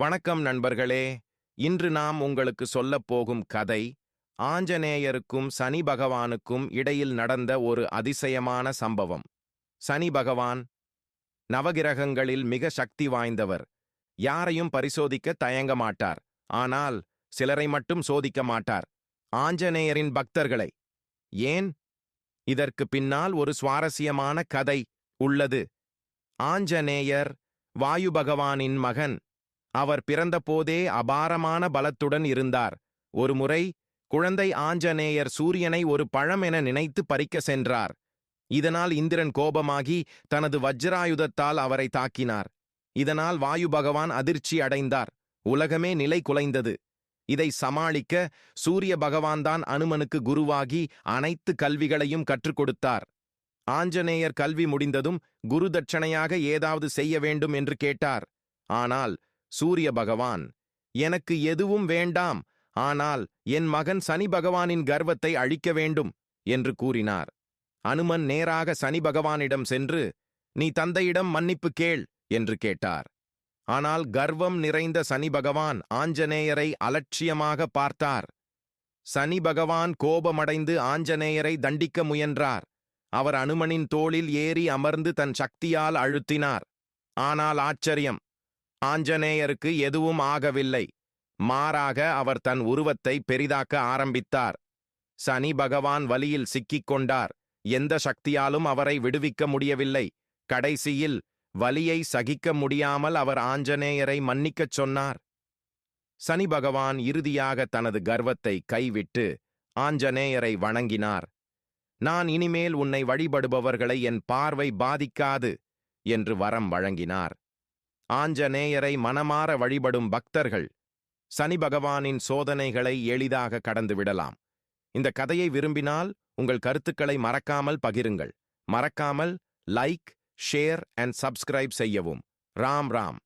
வணக்கம் நண்பர்களே. இன்று நாம் உங்களுக்கு சொல்லப் போகும் கதை ஆஞ்சநேயருக்கும் சனி பகவானுக்கும் இடையில் நடந்த ஒரு அதிசயமான சம்பவம். சனி பகவான் நவகிரகங்களில் மிக சக்தி வாய்ந்தவர். யாரையும் பரிசோதிக்க தயங்க மாட்டார். ஆனால் சிலரை மட்டும் சோதிக்க மாட்டார். ஆஞ்சநேயரின் பக்தர்களை. ஏன்? இதற்கு பின்னால் ஒரு சுவாரஸ்யமான கதை உள்ளது. ஆஞ்சநேயர் வாயு பகவானின் மகன் அவர் பிறந்தபோதே அபாரமான பலத்துடன் இருந்தார். ஒருமுறை குழந்தை ஆஞ்சநேயர் சூரியனை ஒரு பழம் என நினைத்து பறிக்க சென்றார். இதனால் இந்திரன் கோபமாகி தனது வஜ்ராயுதத்தால் அவரை தாக்கினார். இதனால் வாயு பகவான் அதிர்ச்சி அடைந்தார். உலகமே நிலை குலைந்தது. இதை சமாளிக்க சூரிய பகவான்தான் அனுமனுக்கு குருவாகி அனைத்து கல்விகளையும் கற்றுக் கொடுத்தார். ஆஞ்சநேயர் கல்வி முடிந்ததும் குரு தட்சணையாக ஏதாவது செய்ய வேண்டும் என்று கேட்டார். ஆனால் சூரிய பகவான். எனக்கு எதுவும் வேண்டாம் ஆனால் என் மகன் சனி பகவானின் கர்வத்தை அழிக்க வேண்டும் என்று கூறினார். அனுமன் நேராக சனி பகவானிடம் சென்று நீ தந்தையிடம் மன்னிப்பு கேள் என்று கேட்டார். ஆனால் கர்வம் நிறைந்த சனி பகவான் ஆஞ்சநேயரை அலட்சியமாக பார்த்தார். சனி பகவான் கோபமடைந்து ஆஞ்சநேயரை தண்டிக்க முயன்றார். அவர் அனுமனின் தோளில் ஏறி அமர்ந்து தன் சக்தியால் அழுத்தினார். ஆனால் ஆச்சரியம் ஆஞ்சநேயருக்கு எதுவும் ஆகவில்லை. மாறாக அவர் தன் உருவத்தை பெரிதாக்க ஆரம்பித்தார். சனி பகவான் வலியில் சிக்கிக் கொண்டார். எந்த சக்தியாலும் அவரை விடுவிக்க முடியவில்லை. கடைசியில் வலியை சகிக்க முடியாமல் அவர் ஆஞ்சநேயரை மன்னிக்கச் சொன்னார். சனி பகவான் இறுதியாக தனது கர்வத்தை கைவிட்டு ஆஞ்சநேயரை வணங்கினார். நான் இனிமேல் உன்னை வழிபடுபவர்களை என் பார்வை பாதிக்காது என்று வரம் வழங்கினார். ஆஞ்சநேயரை மனமாற வழிபடும் பக்தர்கள் சனி பகவானின் சோதனைகளை எளிதாக கடந்து விடலாம். இந்த கதையை விரும்பினால் உங்கள் கருத்துக்களை மறக்காமல் பகிருங்கள். மறக்காமல் லைக் ஷேர் அண்ட் சப்ஸ்கிரைப் செய்யவும். ராம் ராம்.